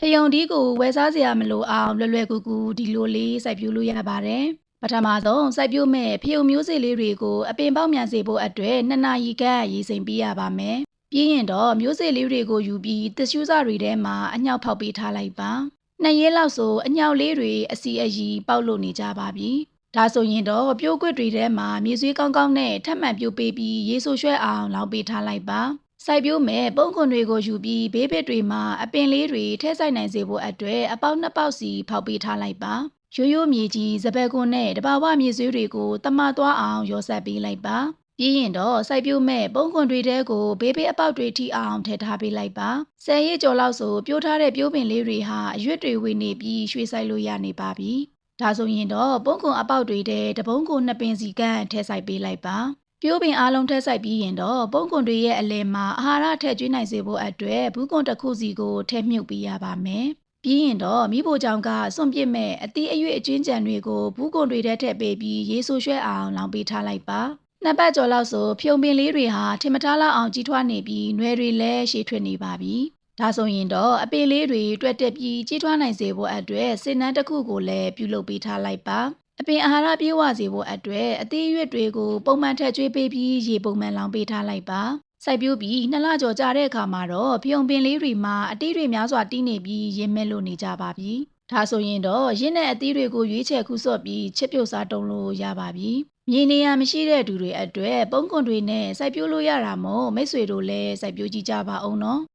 ဖယုံဒီကိုဝယ်စားစရာမလိုအောင်လွယ်လွယ်ကူကူဒီလိုလေးစိုက်ပျိုးလို့ရပါတယ်ပထမဆုံးစိုက်ပျိုးမဲ့ဖယုံမျိုးစေ့လေးတွေကိုအပင်ပေါက်မြန်စေဖို့အတွက်နှစ်နာရီခန့်ရေစိမ်ပေးရပါမယ်ပြီးရင်တော့မျိုးစေ့လေးတွေကိုယူပြီးတစ်ရှူးစတွေထဲမှာအညှောက်ဖောက်ပေးထားလိုက်ပါနှစ်ရက်လောက်ဆိုအညှောက်လေးတွေအစီအရီပေါက်လို့နေကြပါပြီဒါဆိုရင်တော့ပြိုးကွက်တွေထဲမှာမြေဆွေးကောင်းကောင်းနဲ့ထပ်မံပြိုးပေးပြီးရေဆိုရွှဲအောင်လောင်းပေးထားလိုက်ပါ စိုက်ပျိုးမဲ့ပုံခွန်တွေကိုယူပြီးဘေးဘက်တွေမှာအပင်လေးတွေထဲဆိုင်နိုင်စေဖို့အတွက်အပေါက်နှစ်ပေါက်စီဖောက်ပေးထားလိုက်ပါရိုးရိုးမြေကြီးစပယ်ကွန်နဲ့တဘာဝမြေဆွေးတွေကိုတမသွားအောင်ရောဆက်ပေးလိုက်ပါပြီးရင်တော့စိုက်ပျိုးမဲ့ပုံခွန်တွေတဲကိုဘေးဘေးအပေါက်တွေထိအောင်ထည့်ထားပေးလိုက်ပါဆယ်ရည်ကျော်လောက်ဆိုပြိုးထားတဲ့ပြိုးပင်လေးတွေဟာအရွက်တွေဝေနေပြီးရွှေဆိုင်လို့ရနေပါပြီဒါဆိုရင်တော့ပုံခွန်အပေါက်တွေတဲတပုံးကိုနှစ်ပင်စီကန့်ထည့်ဆိုင်ပေးလိုက်ပါ ပြိုးပင်အားလုံးထက်ဆိုင်ပြီးရင်တော့ပုံကွန်တွေရဲ့အလဲမှာအာဟာရထည့်ကျွေးနိုင်စေဖို့အတွက်ဘူးကွန်တစ်ခုစီကိုထည့်မြုပ်ပေးရပါမယ်။ပြီးရင်တော့မိဖို့ကြောင့်ကစွန့်ပစ်မဲ့အသီးအရွက်အကျွင်းကြံတွေကိုဘူးကွန်တွေထဲထည့်ပေးပြီးရေဆိုရွှဲအောင်လောင်ပေးထားလိုက်ပါ။နှစ်ပတ်ကျော်လောက်ဆိုဖြုံပင်လေးတွေဟာထင်မထားလောက်အောင်ကြီးထွားနေပြီးနွယ်တွေလည်းရှည်ထွေးနေပါပြီ။ဒါဆိုရင်တော့အပင်လေးတွေတွက်တက်ပြီးကြီးထွားနိုင်စေဖို့အတွက်စင်နန်းတစ်ခုကိုလည်းပြုလုပ်ပေးထားလိုက်ပါ။အ ပင်အာဟာရပြေဝစေဖို့အတွက်အသေးရွက်တွေကိုပုံမှန်ထည့်ကျွေးပေးပြီးရေပုံမှန်လောင်ပေးထားလိုက်ပါစိုက်ပျိုးပြီးနှစ်လကျော်ကြာတဲ့အခါမှာတော့ဖျုံပင်လေးတွေမှာအတီးတွေများစွာတီးနေပြီးရင်မဲ့လို့နေကြပါပြီဒါဆိုရင်တော့ရင်းနဲ့အသီးတွေကိုရွေးချယ်ခုဆော့ပြီးချစ်ပြုတ်စားတုံးလို့ရပါပြီမြေနေရမရှိတဲ့သူတွေအတွက်ပုံကွန်တွေနဲ့စိုက်ပျိုးလို့ရတာမို့မိတ်ဆွေတို့လည်းစိုက်ပျိုးကြည့်ကြပါအောင်နော်